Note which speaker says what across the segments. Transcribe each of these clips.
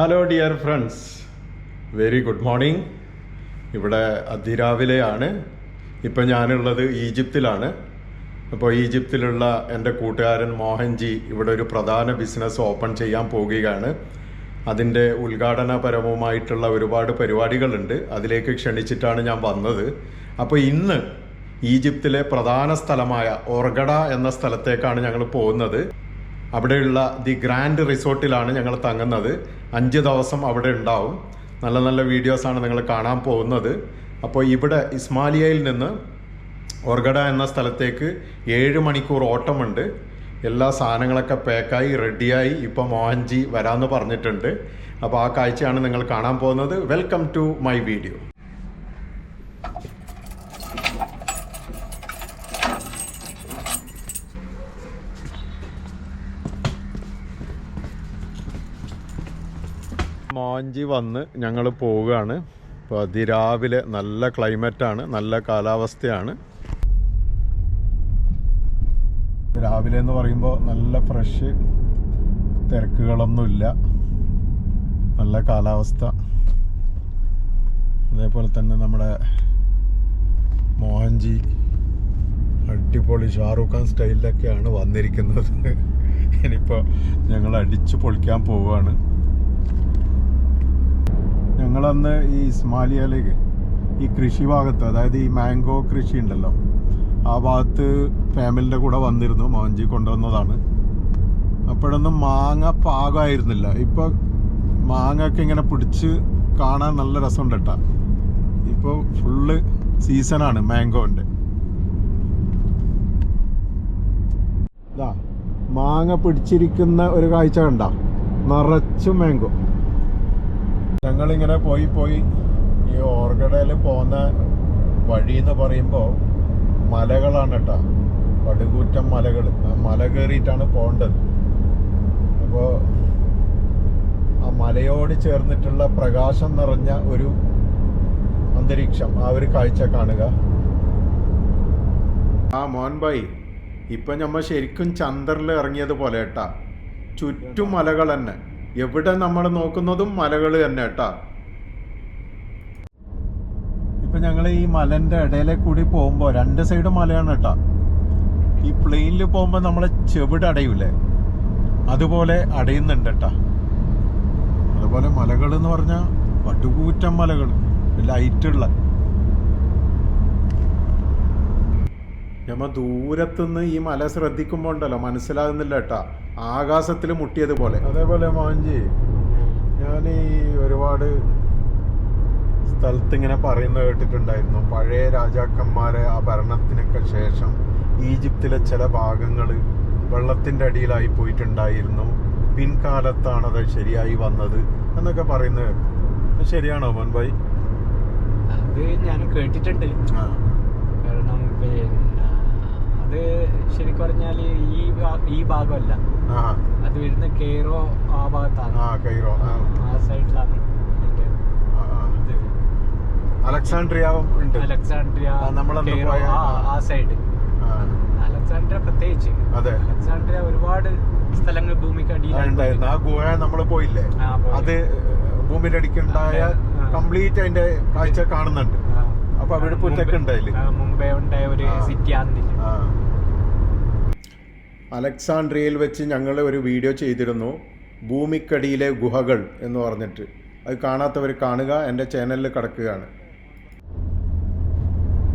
Speaker 1: Hello dear friends very good morning ഇവിടെ അതിരാവിലെയാണ്. ഇപ്പം ഞാനുള്ളത് ഈജിപ്തിലാണ്. അപ്പോൾ ഈജിപ്തിലുള്ള എന്റെ കൂട്ടുകാരൻ മോഹൻജി ഇവിടെ ഒരു പ്രധാന ബിസിനസ് ഓപ്പൺ ചെയ്യാൻ പോകുകയാണ് അതിന്റെ ഉദ്ഘാടനപരവുമായിട്ടുള്ള ഒരുപാട് പരിപാടികളുണ്ട്. അതിലേക്ക് ക്ഷണിച്ചിട്ടാണ് ഞാൻ വന്നത്. അപ്പോൾ ഇന്ന് ഈജിപ്തിലെ പ്രധാന സ്ഥലമായ ഓർഗഡ എന്ന സ്ഥലത്തേക്കാണ് ഞങ്ങൾ പോകുന്നത്. അവിടെയുള്ള ദി ഗ്രാൻഡ് റിസോർട്ടിലാണ് ഞങ്ങൾ തങ്ങുന്നത്. അഞ്ച് ദിവസം അവിടെ ഉണ്ടാവും. നല്ല നല്ല വീഡിയോസാണ് നിങ്ങൾ കാണാൻ പോകുന്നത്. അപ്പോൾ ഇവിടെ ഇസ്മാലിയയിൽ നിന്ന് ഓർഗഡ എന്ന സ്ഥലത്തേക്ക് ഏഴ് മണിക്കൂർ ഓട്ടമുണ്ട്. എല്ലാ സാധനങ്ങളൊക്കെ പാക്കായി റെഡിയായി. ഇപ്പോൾ മോഹൻജി വരാമെന്ന് പറഞ്ഞിട്ടുണ്ട്. അപ്പോൾ ആ കാഴ്ചയാണ് നിങ്ങൾ കാണാൻ പോകുന്നത്. Welcome to my video. Mohanji വന്ന് ഞങ്ങൾ പോവുകയാണ്. അപ്പോൾ അതിരാവിലെ നല്ല ക്ലൈമറ്റാണ് നല്ല കാലാവസ്ഥയാണ്. രാവിലെ എന്ന് പറയുമ്പോൾ നല്ല ഫ്രഷ് തിരക്കുകളൊന്നുമില്ല. നല്ല കാലാവസ്ഥ. അതേപോലെ തന്നെ നമ്മുടെ മോഹൻജി അടിപൊളി ഷാറൂഖ് ഖാൻ സ്റ്റൈലിലൊക്കെയാണ് വന്നിരിക്കുന്നത്. ഇനിയിപ്പോൾ ഞങ്ങൾ അടിച്ചു പൊളിക്കാൻ പോവുകയാണ്. ഞങ്ങളന്ന് ഈ ഇസ്മാലിയയിലേക്ക് ഈ കൃഷി ഭാഗത്ത് അതായത് ഈ മാംഗോ കൃഷി ഉണ്ടല്ലോ ആ ഭാഗത്ത് ഫാമിലിന്റെ കൂടെ വന്നിരുന്നു മോഞ്ചി കൊണ്ടുവന്നതാണ്. അപ്പോഴൊന്നും മാങ്ങ പാകമായിരുന്നില്ല. ഇപ്പോൾ മാങ്ങ ഒക്കെ ഇങ്ങനെ പിടിച്ച് കാണാൻ നല്ല രസമുണ്ട് കേട്ടോ. ഇപ്പോൾ ഫുള്ള് സീസണാണ് മാംഗോന്റെ മാങ്ങ പിടിച്ചിരിക്കുന്ന ഒരു കാഴ്ച കണ്ട. നിറച്ചും മാംഗോ. ഞങ്ങളിങ്ങനെ പോയി പോയി ഈ ഓർഗഡയിൽ പോകുന്ന വഴി എന്ന് പറയുമ്പോൾ മലകളാണ് കേട്ടോ. പടുകൂറ്റം മലകൾ മല കയറിയിട്ടാണ് പോകേണ്ടത് അപ്പോൾ ആ മലയോട് ചേർന്നിട്ടുള്ള പ്രകാശം നിറഞ്ഞ ഒരു അന്തരീക്ഷം ആ ഒരു കാഴ്ച കാണുക. ആ മോൻബായി ഇപ്പം നമ്മൾ ശരിക്കും ചന്ദ്രനിൽ ഇറങ്ങിയത് പോലെ കേട്ടാ. ചുറ്റും മലകൾ തന്നെ എവിടെ നമ്മൾ നോക്കുന്നതും മലകൾ തന്നെ കേട്ടാ. ഇപ്പൊ ഞങ്ങൾ ഈ മലന്റെ ഇടയിലെ കൂടി പോകുമ്പോ രണ്ട് സൈഡും മലയാണ് കേട്ടാ. ഈ പ്ലെയിനിൽ പോകുമ്പോ നമ്മളെ ചെവിട് അടയൂലേ? അതുപോലെ അടയുന്നുണ്ട് കേട്ടാ. അതുപോലെ മലകൾ എന്ന് പറഞ്ഞാൽ വടുകൂറ്റം മലകൾ ലൈറ്റുള്ള നമ്മ ദൂരത്തുനിന്ന് ഈ മല ശ്രദ്ധിക്കുമ്പോൾ ഉണ്ടല്ലോ മനസ്സിലാകുന്നില്ല കേട്ടാ. ആകാശത്തിൽ മുട്ടിയതുപോലെ. അതേപോലെ മോഹൻജി ഞാൻ ഈ ഒരുപാട് സ്ഥലത്ത് ഇങ്ങനെ പറയുന്നത് കേട്ടിട്ടുണ്ടായിരുന്നു. പഴയ രാജാക്കന്മാരെ ആ ഭരണത്തിനൊക്കെ ശേഷം ഈജിപ്തിലെ ചില ഭാഗങ്ങൾ വെള്ളത്തിന്റെ അടിയിലായി പോയിട്ടുണ്ടായിരുന്നു. പിൻകാലത്താണത് അത് ശരിയായി വന്നത് എന്നൊക്കെ പറയുന്നത് കേട്ടു. ശരിയാണോ മോൻഭായി
Speaker 2: അത് ഞാൻ കേട്ടിട്ടുണ്ട്. കാരണം പിന്നെ അത് ശരിക്കും പറഞ്ഞാൽ ഈ ഈ ഭാഗമല്ല. അത് വരുന്ന കെയ്റോ ആ ഭാഗത്താണ്.
Speaker 1: ആ
Speaker 2: സൈഡിലാണ്
Speaker 1: അലക്സാണ്ട്രിയ ഉണ്ട്.
Speaker 2: അലക്സാണ്ട്രിയ
Speaker 1: ആ,
Speaker 2: സൈഡ്. അലക്സാണ്ട്രിയ പ്രത്യേകിച്ച്.
Speaker 1: അതെ.
Speaker 2: അലക്സാണ്ട്രിയ ഒരുപാട് സ്ഥലങ്ങൾ ഭൂമിക്ക്
Speaker 1: ആ,
Speaker 2: അടിയിലാണ്
Speaker 1: ആ ഗുഹ നമ്മൾ പോയില്ലേ? അത് ഭൂമിയുടെ അടിക്കുണ്ടായ. കംപ്ലീറ്റ് അതിന്റെ കാഴ്ച കാണുന്നുണ്ട്. അപ്പൊ അവിടെ പുറ്റൊക്കെ ഉണ്ടായില്ലേ?
Speaker 2: മുംബൈ ഉണ്ടായ ഒരു സിറ്റി ആണെന്നില്ല.
Speaker 1: ആ. അലക്സാണ്ട്രിയയിൽ വെച്ച് ഞങ്ങൾ ഒരു വീഡിയോ ചെയ്തിരുന്നു. ഭൂമിക്കടിയിലെ ഗുഹകൾ എന്ന് പറഞ്ഞിട്ട്. അത് കാണാത്തവർ കാണുക എന്റെ ചാനലിൽ കിടക്കുകയാണ്.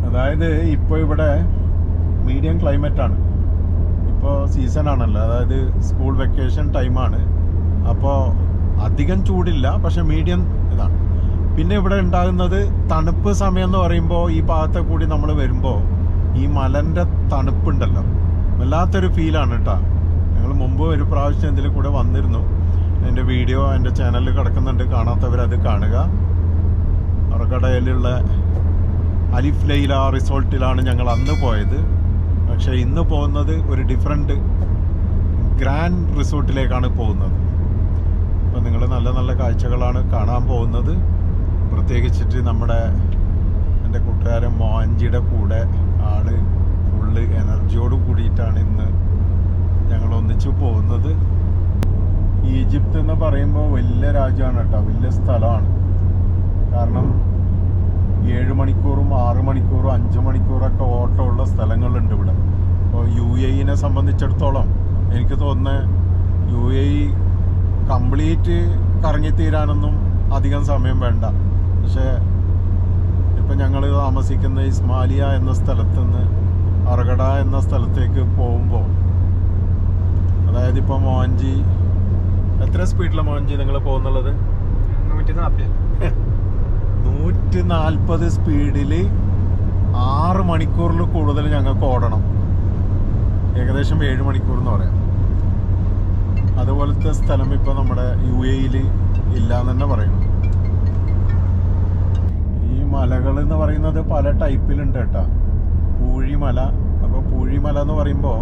Speaker 1: അതായത് ഇപ്പോൾ ഇവിടെ മീഡിയം ക്ലൈമറ്റ് ആണ്. ഇപ്പോൾ സീസൺ ആണല്ലോ. അതായത് സ്കൂൾ വെക്കേഷൻ ടൈമാണ് അപ്പോൾ അധികം ചൂടില്ല പക്ഷെ മീഡിയം ഇതാണ്. പിന്നെ ഇവിടെ ഉണ്ടാകുന്നത് തണുപ്പ് സമയം എന്ന് പറയുമ്പോൾ ഈ ഭാഗത്തെ കൂടി നമ്മൾ വരുമ്പോൾ ഈ മലന്റെ തണുപ്പുണ്ടല്ലോ. വല്ലാത്തൊരു ഫീലാണ് കേട്ടോ ഞങ്ങൾ മുമ്പ് ഒരു പ്രാവശ്യം ഇതിൽ കൂടെ വന്നിരുന്നു. എന്റെ വീഡിയോ എന്റെ ചാനലിൽ കിടക്കുന്നുണ്ട്. കാണാത്തവരത് കാണുക. അറക്കടയിലുള്ള അലിഫ് ലൈല റിസോർട്ടിലാണ് ഞങ്ങൾ അന്ന് പോയത്. പക്ഷേ ഇന്ന് പോകുന്നത് ഒരു ഡിഫറെന്റ് ഗ്രാൻഡ് റിസോർട്ടിലേക്കാണ് പോകുന്നത്. അപ്പോൾ നിങ്ങൾ നല്ല നല്ല കാഴ്ചകളാണ് കാണാൻ പോകുന്നത്. പ്രത്യേകിച്ചിട്ട് നമ്മുടെ എന്റെ കൂട്ടുകാരൻ മോഹൻജിയുടെ കൂടെ ആൾ ഫുള്ള് എനർജിയോട് കൂടിയിട്ടാണ് ഇന്ന് ഞങ്ങൾ ഒന്നിച്ചു പോകുന്നത്. ഈജിപ്ത് എന്ന് പറയുമ്പോൾ വലിയ രാജ്യമാണ് കേട്ടോ. വലിയ സ്ഥലമാണ്. കാരണം ഏഴ് മണിക്കൂറും ആറ് മണിക്കൂറും അഞ്ച് മണിക്കൂറൊക്കെ ഉള്ള സ്ഥലങ്ങളുണ്ട് ഇവിടെ. അപ്പോൾ യു എനെ സംബന്ധിച്ചിടത്തോളം എനിക്ക് തോന്നുന്നത് യു എ കംപ്ലീറ്റ് കറങ്ങിത്തീരാനൊന്നും അധികം സമയം വേണ്ട. പക്ഷേ ഇപ്പം ഞങ്ങൾ താമസിക്കുന്ന ഇസ്മാലിയ എന്ന സ്ഥലത്ത് നിന്ന് അറകട എന്ന സ്ഥലത്തേക്ക് പോകുമ്പോൾ അതായത് ഇപ്പോൾ മോഹൻജി എത്ര സ്പീഡിലാണ് മോഹൻജി നിങ്ങൾ പോകുന്നുള്ളത്?
Speaker 2: നൂറ്റി നാൽപ്പത്
Speaker 1: നൂറ്റി നാൽപ്പത് സ്പീഡിൽ ആറ് മണിക്കൂറിൽ കൂടുതൽ ഞങ്ങൾക്ക് ഓടണം. ഏകദേശം ഏഴ് മണിക്കൂർ എന്ന് പറയാം. അതുപോലത്തെ സ്ഥലം ഇപ്പോൾ നമ്മുടെ യു എയിൽ ഇല്ല എന്ന് തന്നെ പറയുന്നു ഈ മലകൾ എന്ന് പറയുന്നത് പല ടൈപ്പിലുണ്ട് കേട്ടോ. പൂഴിമല. അപ്പോൾ പൂഴിമല എന്ന് പറയുമ്പോൾ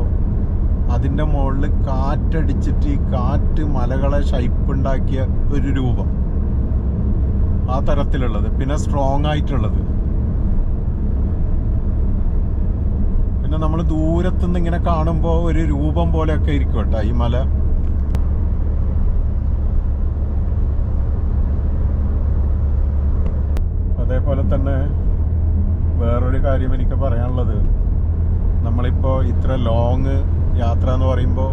Speaker 1: അതിന്റെ മുകളിൽ കാറ്റടിച്ചിട്ട് ഈ കാറ്റ് മലകളെ ഷൈപ്പുണ്ടാക്കിയ ഒരു രൂപം. ആ തരത്തിലുള്ളത്. പിന്നെ സ്ട്രോങ് ആയിട്ടുള്ളത്. പിന്നെ നമ്മൾ ദൂരത്തുനിന്ന് ഇങ്ങനെ കാണുമ്പോൾ ഒരു രൂപം പോലെയൊക്കെ ഇരിക്കും കേട്ടോ ഈ മല. അതേപോലെ തന്നെ കാര്യം എനിക്ക് പറയാനുള്ളത്. നമ്മളിപ്പോൾ ഇത്ര ലോങ് യാത്ര എന്ന് പറയുമ്പോൾ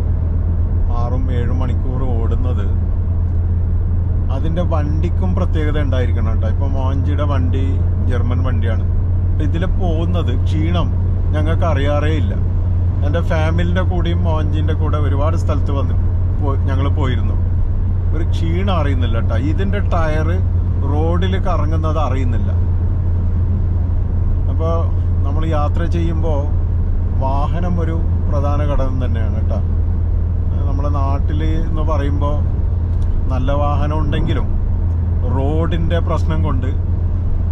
Speaker 1: ആറും ഏഴും മണിക്കൂർ ഓടുന്നത് അതിന്റെ വണ്ടിക്കും പ്രത്യേകത ഉണ്ടായിരിക്കണം കേട്ടോ. ഇപ്പോൾ മോഞ്ചിയുടെ വണ്ടി ജർമ്മൻ വണ്ടിയാണ്. അപ്പം ഇതിൽ പോകുന്നത് ക്ഷീണം ഞങ്ങൾക്ക് അറിയാറേ ഇല്ല. എന്റെ ഫാമിലിന്റെ കൂടെയും മോഞ്ചിന്റെ കൂടെ ഒരുപാട് സ്ഥലത്ത് വന്ന് ഞങ്ങൾ പോയിരുന്നു. ഒരു ക്ഷീണം അറിയുന്നില്ല കേട്ടോ. ഇതിന്റെ ടയർ റോഡിൽ കറങ്ങുന്നത് അറിയുന്നില്ല. അപ്പോൾ നമ്മൾ യാത്ര ചെയ്യുമ്പോൾ വാഹനം ഒരു പ്രധാന ഘടകം തന്നെയാണ് കേട്ടോ. നമ്മുടെ നാട്ടിൽ എന്ന് പറയുമ്പോൾ നല്ല വാഹനം ഉണ്ടെങ്കിലും റോഡിന്റെ പ്രശ്നം കൊണ്ട്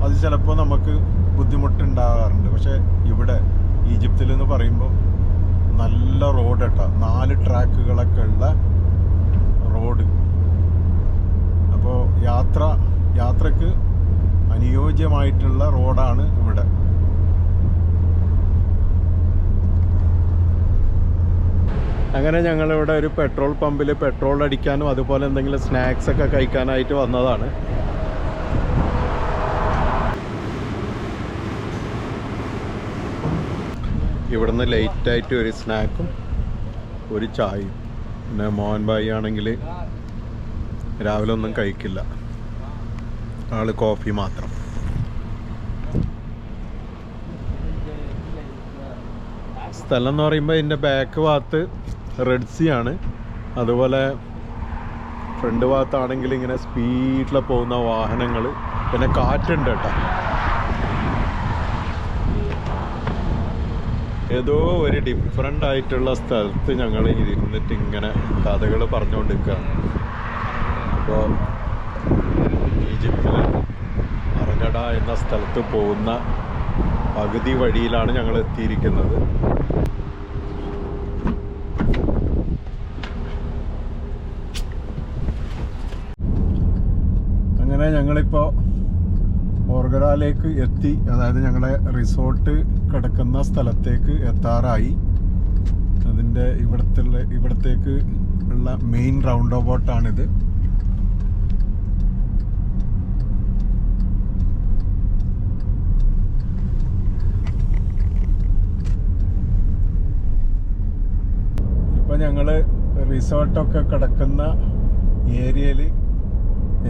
Speaker 1: അത് ചിലപ്പോൾ നമുക്ക് ബുദ്ധിമുട്ടുണ്ടാകാറുണ്ട്. പക്ഷേ ഇവിടെ ഈജിപ്തിൽ എന്ന് പറയുമ്പോൾ നല്ല റോഡ് കേട്ടോ. നാല് ട്രാക്കുകളൊക്കെ ഉള്ള റോഡ്. അപ്പോൾ യാത്ര യാത്രയ്ക്ക് അനുയോജ്യമായിട്ടുള്ള റോഡാണ് ഇവിടെ. അങ്ങനെ ഞങ്ങളിവിടെ ഒരു പെട്രോൾ പമ്പിൽ പെട്രോൾ അടിക്കാനും അതുപോലെ എന്തെങ്കിലും സ്നാക്സ് ഒക്കെ കഴിക്കാനായിട്ട് വന്നതാണ്. ഇവിടുന്ന് ലേറ്റായിട്ട് ഒരു സ്നാക്കും ഒരു ചായയും. പിന്നെ മോഹൻ ഭായി ആണെങ്കിൽ രാവിലെ ഒന്നും കഴിക്കില്ല. ആൾ കോഫി മാത്രം. സ്ഥലം എന്ന് പറയുമ്പോൾ ഇതിന്റെ ബാക്ക് ഭാഗത്ത് റെഡ് സി ആണ്. അതുപോലെ ഫ്രണ്ട് ഭാഗത്താണെങ്കിൽ ഇങ്ങനെ സ്പീഡിൽ പോകുന്ന വാഹനങ്ങൾ. പിന്നെ കാറ്റുണ്ട് കേട്ടോ. ഏതോ ഒരു ഡിഫറെന്റ് ആയിട്ടുള്ള സ്ഥലത്ത് ഞങ്ങൾ ഇരുന്നിട്ട് ഇങ്ങനെ കഥകൾ പറഞ്ഞുകൊണ്ടിരിക്കുകയാണ് അപ്പോൾ ഈജിപ്തിൽ അറങ്ങട എന്ന സ്ഥലത്ത് പോകുന്ന പകുതി വഴിയിലാണ് ഞങ്ങൾ എത്തിയിരിക്കുന്നത് അങ്ങനെ ഞങ്ങളിപ്പോൾ ഓർഗറയിലേക്ക് എത്തി. അതായത് ഞങ്ങളെ റിസോർട്ട് കിടക്കുന്ന സ്ഥലത്തേക്ക് എത്താറായി. അതിന്റെ ഇവിടത്തെ ഇവിടത്തേക്ക് ഉള്ള മെയിൻ റൗണ്ട് അബൌട്ടാണിത് ഇപ്പം ഞങ്ങൾ റിസോർട്ടൊക്കെ കിടക്കുന്ന ഏരിയയിൽ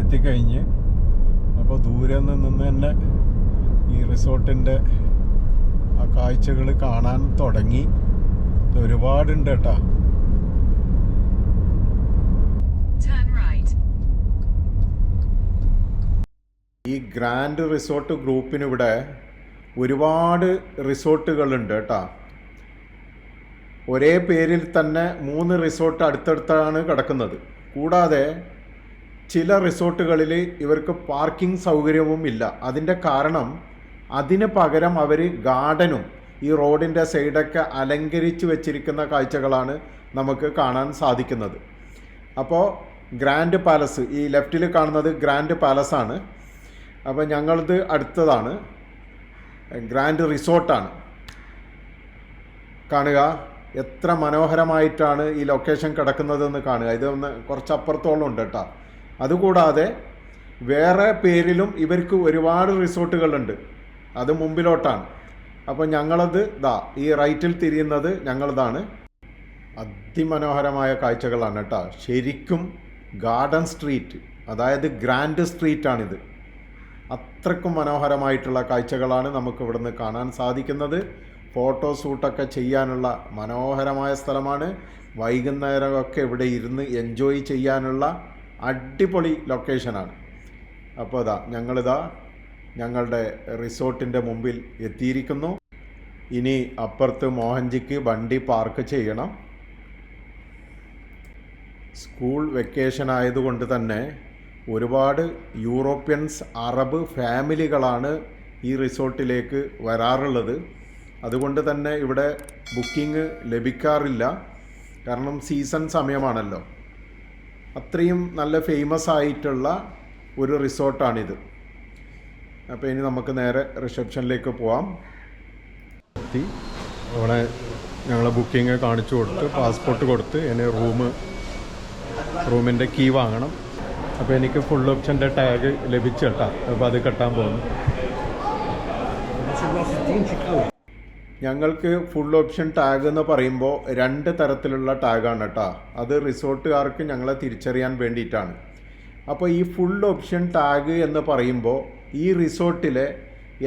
Speaker 1: എത്തിക്കഴിഞ്ഞ് അപ്പോൾ ദൂരെ നിന്ന് തന്നെ ഈ റിസോർട്ടിന്റെ ആ കാഴ്ചകൾ കാണാൻ തുടങ്ങി. ഒരുപാടുണ്ട് കേട്ടോ. ഈ ഗ്രാൻഡ് റിസോർട്ട് ഗ്രൂപ്പിനിവിടെ ഒരുപാട് റിസോർട്ടുകളുണ്ട് കേട്ടോ. ഒരേ പേരിൽ തന്നെ മൂന്ന് റിസോർട്ട് അടുത്തടുത്താണ് കിടക്കുന്നത്. കൂടാതെ ചില റിസോർട്ടുകളിൽ ഇവർക്ക് പാർക്കിംഗ് സൗകര്യവും ഇല്ല. അതിന്റെ കാരണം അതിന് പകരം അവർ ഗാർഡനും ഈ റോഡിന്റെ സൈഡൊക്കെ അലങ്കരിച്ച് വെച്ചിരിക്കുന്ന കാഴ്ചകളാണ് നമുക്ക് കാണാൻ സാധിക്കുന്നത്. അപ്പോൾ ഗ്രാൻഡ് പാലസ് ഈ ലെഫ്റ്റിൽ കാണുന്നത് ഗ്രാൻഡ് പാലസാണ്. അപ്പോൾ ഞങ്ങളത് അടുത്തതാണ്. ഗ്രാൻഡ് റിസോർട്ടാണ്. കാണുക. എത്ര മനോഹരമായിട്ടാണ് ഈ ലൊക്കേഷൻ കിടക്കുന്നതെന്ന് കാണുക. ഇത് ഒന്ന് കുറച്ച് അപ്പുറത്തോളം ഉണ്ട് കേട്ടോ. അതുകൂടാതെ വേറെ പേരിലും ഇവർക്ക് ഒരുപാട് റിസോർട്ടുകളുണ്ട്. അത് മുമ്പിലോട്ടാണ്. അപ്പോൾ ഞങ്ങളത് ദാ ഈ റൈറ്റിൽ തിരിയുന്നത് ഞങ്ങളതാണ്. അതിമനോഹരമായ കാഴ്ചകളാണ് കേട്ടോ. ശരിക്കും ഗാർഡൻ സ്ട്രീറ്റ് അതായത് ഗ്രാൻഡ് സ്ട്രീറ്റാണിത്. അത്രക്കും മനോഹരമായിട്ടുള്ള കാഴ്ചകളാണ് നമുക്ക് ഇവിടുന്ന് കാണാൻ സാധിക്കുന്നത്. ഫോട്ടോ ഷൂട്ടൊക്കെ ചെയ്യാനുള്ള മനോഹരമായ സ്ഥലമാണ്. വൈകുന്നേരമൊക്കെ ഇവിടെ ഇരുന്ന് എൻജോയ് ചെയ്യാനുള്ള അടിപൊളി ലൊക്കേഷനാണ്. അപ്പോൾ ഇതാ ഞങ്ങളിതാ ഞങ്ങളുടെ റിസോർട്ടിന്റെ മുമ്പിൽ എത്തിയിരിക്കുന്നു. ഇനി അപ്പുറത്ത് മോഹൻജിക്ക് വണ്ടി പാർക്ക് ചെയ്യണം. സ്കൂൾ വെക്കേഷൻ ആയതുകൊണ്ട് തന്നെ ഒരുപാട് യൂറോപ്യൻസ് അറബ് ഫാമിലികളാണ് ഈ റിസോർട്ടിലേക്ക് വരാറുള്ളത്. അതുകൊണ്ട് തന്നെ ഇവിടെ ബുക്കിംഗ് ലഭിക്കാറില്ല. കാരണം സീസൺ സമയമാണല്ലോ. അത്രയും നല്ല ഫേമസ് ആയിട്ടുള്ള ഒരു റിസോർട്ടാണിത്. അപ്പോൾ ഇനി നമുക്ക് നേരെ റിസപ്ഷനിലേക്ക് പോവാം. എത്തി അവിടെ ഞങ്ങളെ ബുക്കിംഗ് കാണിച്ചു കൊടുത്ത് പാസ്പോർട്ട് കൊടുത്ത് ഇനി റൂം റൂമിന്റെ കീ വാങ്ങണം. അപ്പോൾ എനിക്ക് ഫുൾ ഓപ്ഷന്റെ ടാഗ് ലഭിച്ചു കേട്ടാ. അപ്പോൾ അത് കെട്ടാൻ പോകുന്നു. ഞങ്ങൾക്ക് ഫുൾ ഓപ്ഷൻ ടാഗ് എന്ന് പറയുമ്പോൾ രണ്ട് തരത്തിലുള്ള ടാഗാണ് കേട്ടോ അത് റിസോർട്ടുകാർക്ക് ഞങ്ങളെ തിരിച്ചറിയാൻ വേണ്ടിയിട്ടാണ്. അപ്പോൾ ഈ ഫുൾ ഓപ്ഷൻ ടാഗ് എന്ന് പറയുമ്പോൾ ഈ റിസോർട്ടിലെ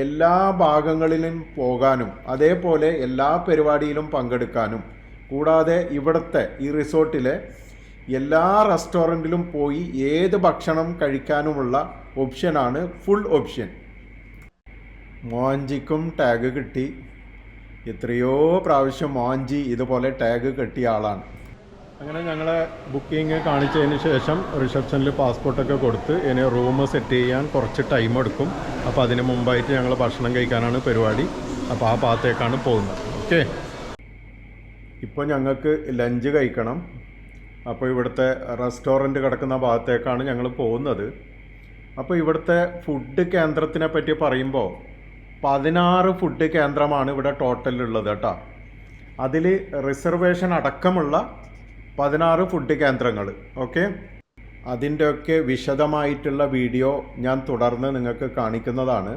Speaker 1: എല്ലാ ഭാഗങ്ങളിലും പോകാനും അതേപോലെ എല്ലാ പരിപാടിയിലും പങ്കെടുക്കാനും കൂടാതെ ഇവിടുത്തെ ഈ റിസോർട്ടിലെ എല്ലാ റെസ്റ്റോറന്റിലും പോയി ഏത് ഭക്ഷണം കഴിക്കാനുമുള്ള ഓപ്ഷനാണ് ഫുൾ ഓപ്ഷൻ മോഞ്ചിക്കും ടാഗ് കിട്ടി. എത്രയോ പ്രാവശ്യം മോഞ്ചി ഇതുപോലെ ടാഗ് കെട്ടിയ ആളാണ്. അങ്ങനെ ഞങ്ങളെ ബുക്കിംഗ് കാണിച്ചതിന് ശേഷം റിസപ്ഷനിൽ പാസ്പോർട്ടൊക്കെ കൊടുത്ത് ഇനി റൂം സെറ്റ് ചെയ്യാൻ കുറച്ച് ടൈം എടുക്കും. അപ്പോൾ അതിന് മുമ്പായിട്ട് ഞങ്ങൾ ഭക്ഷണം കഴിക്കാനാണ് പരിപാടി. അപ്പോൾ ആ ഭാഗത്തേക്കാണ് പോകുന്നത്. ഓക്കെ ഇപ്പോൾ ഞങ്ങൾക്ക് ലഞ്ച് കഴിക്കണം. അപ്പോൾ ഇവിടുത്തെ റെസ്റ്റോറന്റ് കിടക്കുന്ന ഭാഗത്തേക്കാണ് ഞങ്ങൾ പോകുന്നത്. അപ്പോൾ ഇവിടുത്തെ ഫുഡ് കേന്ദ്രത്തിനെ പറ്റി പറയുമ്പോൾ പതിനാറ് ഫുഡ് കേന്ദ്രമാണ് ഇവിടെ ടോട്ടലുള്ളത് കേട്ടോ. അതിൽ റിസർവേഷൻ അടക്കമുള്ള പതിനാറ് ഫുഡ് കേന്ദ്രങ്ങൾ ഓക്കെ അതിന്റെയൊക്കെ വിശദമായിട്ടുള്ള വീഡിയോ ഞാൻ തുടർന്ന് നിങ്ങൾക്ക് കാണിക്കുന്നതാണ്.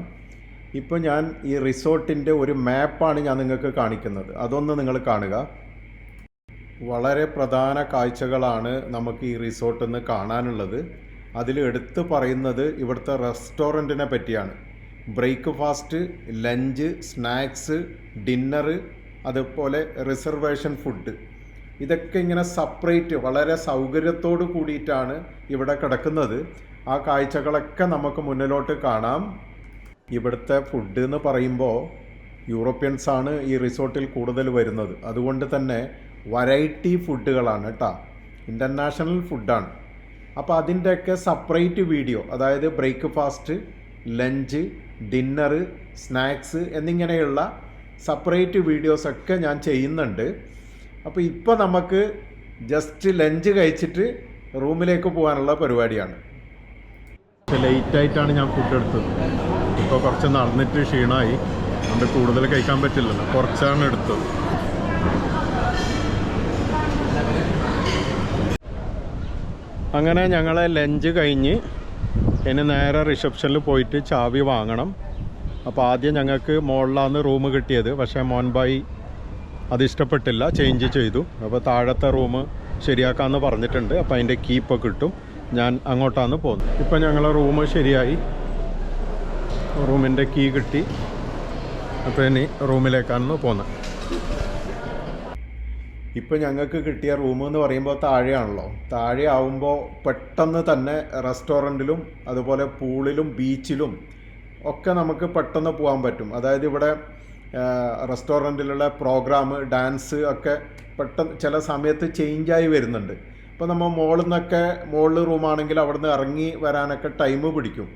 Speaker 1: ഇപ്പോൾ ഞാൻ ഈ റിസോർട്ടിന്റെ ഒരു മാപ്പാണ് ഞാൻ നിങ്ങൾക്ക് കാണിക്കുന്നത്. അതൊന്ന് നിങ്ങൾ കാണുക. വളരെ പ്രധാന കാഴ്ചകളാണ് നമുക്ക് ഈ റിസോർട്ടിൽ നിന്ന് കാണാനുള്ളത്. അതിൽ എടുത്തു പറയുന്നത് ഇവിടുത്തെ റെസ്റ്റോറന്റിനെ പറ്റിയാണ്. ബ്രേക്ക്ഫാസ്റ്റ് ലഞ്ച് സ്നാക്സ് ഡിന്നറ് അതുപോലെ റിസർവേഷൻ ഫുഡ്. ഇതൊക്കെ ഇങ്ങനെ സപ്പറേറ്റ് വളരെ സൗകര്യത്തോട് കൂടിയിട്ടാണ് ഇവിടെ കിടക്കുന്നത്. ആ കാഴ്ചകളൊക്കെ നമുക്ക് മുന്നിലോട്ട് കാണാം. ഇവിടുത്തെ ഫുഡ് എന്ന് പറയുമ്പോൾ യൂറോപ്യൻസ് ആണ് ഈ റിസോർട്ടിൽ കൂടുതൽ വരുന്നത്. അതുകൊണ്ട് തന്നെ വെറൈറ്റി ഫുഡുകളാണ് കേട്ടോ ഇന്റർനാഷണൽ ഫുഡാണ്. അപ്പോൾ അതിന്റെയൊക്കെ സപ്പറേറ്റ് വീഡിയോ അതായത് ബ്രേക്ക്ഫാസ്റ്റ് ലഞ്ച് ഡിന്നറ് സ്നാക്സ് എന്നിങ്ങനെയുള്ള സെപ്പറേറ്റ് വീഡിയോസൊക്കെ ഞാൻ ചെയ്യുന്നുണ്ട്. അപ്പോൾ ഇപ്പോൾ നമുക്ക് ജസ്റ്റ് ലഞ്ച് കഴിച്ചിട്ട് റൂമിലേക്ക് പോകാനുള്ള പരിപാടിയാണ്. ലേറ്റായിട്ടാണ് ഞാൻ ഫുഡ് എടുത്തത്. ഇപ്പോൾ കുറച്ച് നടന്നിട്ട് ക്ഷീണമായി അതുകൊണ്ട് കൂടുതൽ കഴിക്കാൻ പറ്റില്ലല്ലോ. കുറച്ചാണ് എടുത്തത്. അങ്ങനെ ഞങ്ങളെ ലഞ്ച് കഴിഞ്ഞ് ഇനി നേരെ റിസപ്ഷനിൽ പോയിട്ട് ചാവി വാങ്ങണം. അപ്പോൾ ആദ്യം ഞങ്ങൾക്ക് മുകളിലാണ് റൂം കിട്ടിയത്. പക്ഷേ മോൻബായി അത് ഇഷ്ടപ്പെട്ടില്ല ചേഞ്ച് ചെയ്തു. അപ്പോൾ താഴത്തെ റൂം ശരിയാക്കാമെന്ന് പറഞ്ഞിട്ടുണ്ട്. അപ്പോൾ അതിന്റെ കീ ഇപ്പോൾ കിട്ടും. ഞാൻ അങ്ങോട്ടാണ് പോകുന്നത് ഇപ്പം ഞങ്ങളെ റൂം ശരിയായി. റൂമിന്റെ കീ കിട്ടി. അപ്പോൾ ഇനി റൂമിലേക്കാണ് പോകുന്നത് ഇപ്പോൾ ഞങ്ങൾക്ക് കിട്ടിയ റൂം എന്ന് പറയുമ്പോൾ താഴെയാണല്ലോ. താഴെ ആവുമ്പോൾ പെട്ടെന്ന് തന്നെ റെസ്റ്റോറന്റിലും അതുപോലെ പൂളിലും ബീച്ചിലും ഒക്കെ നമുക്ക് പെട്ടെന്ന് പോകാൻ പറ്റും. അതായത് ഇവിടെ റെസ്റ്റോറന്റിലുള്ള പ്രോഗ്രാം ഡാൻസ് ഒക്കെ പെട്ടെന്ന് ചില സമയത്ത് ചേഞ്ചായി വരുന്നുണ്ട്. ഇപ്പോൾ നമ്മൾ മുകളിൽ നിന്നൊക്കെ മുകളിൽ റൂമാണെങ്കിൽ അവിടെ നിന്ന് ഇറങ്ങി വരാനൊക്കെ ടൈം പിടിക്കും.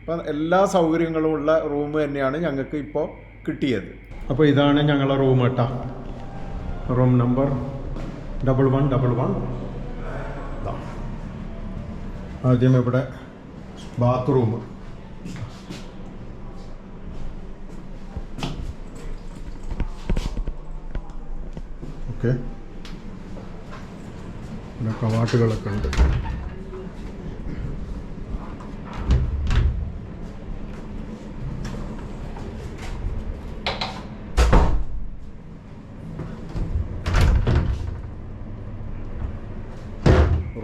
Speaker 1: അപ്പം എല്ലാ സൗകര്യങ്ങളും ഉള്ള റൂം തന്നെയാണ് ഞങ്ങൾക്ക് ഇപ്പോൾ കിട്ടിയത്. അപ്പോൾ ഇതാണ് ഞങ്ങളുടെ റൂം കേട്ടോ. Room number double one double one. ആദ്യം ഇവിടെ ബാത്റൂം. ഓക്കെ. പിന്നെ കവാട്ടുകളൊക്കെ ഉണ്ട്.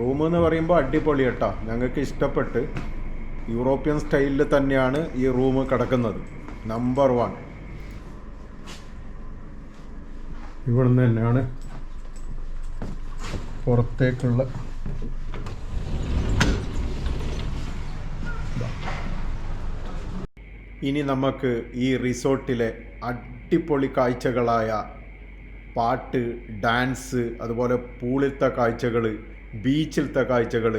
Speaker 1: റൂം എന്ന് പറയുമ്പോൾ അടിപൊളി കേട്ടോ. ഞങ്ങൾക്ക് ഇഷ്ടപ്പെട്ട് യൂറോപ്യൻ സ്റ്റൈലിൽ തന്നെയാണ് ഈ റൂം കിടക്കുന്നത്. നമ്പർ വൺ ഇവിടുന്ന് തന്നെയാണ് പുറത്തേക്കുള്ള ഇനി നമുക്ക് ഈ റിസോർട്ടിലെ അടിപൊളി കാഴ്ചകളായ പാട്ട് ഡാൻസ് അതുപോലെ പൂളിത്ത കാഴ്ചകൾ ബീച്ചിലത്തെ കാഴ്ചകൾ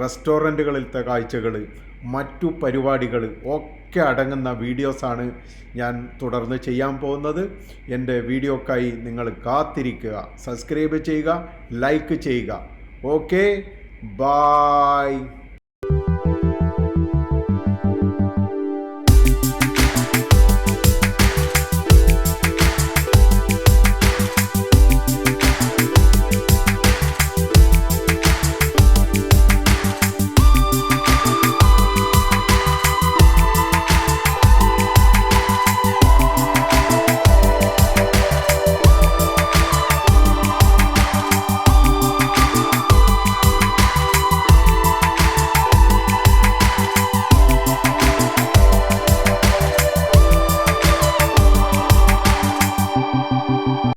Speaker 1: റെസ്റ്റോറന്റുകളിലത്തെ കാഴ്ചകൾ മറ്റു പരിപാടികൾ ഒക്കെ അടങ്ങുന്ന വീഡിയോസാണ് ഞാൻ തുടർന്ന് ചെയ്യാൻ പോകുന്നത്. എന്റെ വീഡിയോക്കായി നിങ്ങൾ കാത്തിരിക്കുക സബ്സ്ക്രൈബ് ചെയ്യുക ലൈക്ക് ചെയ്യുക. Okay bye.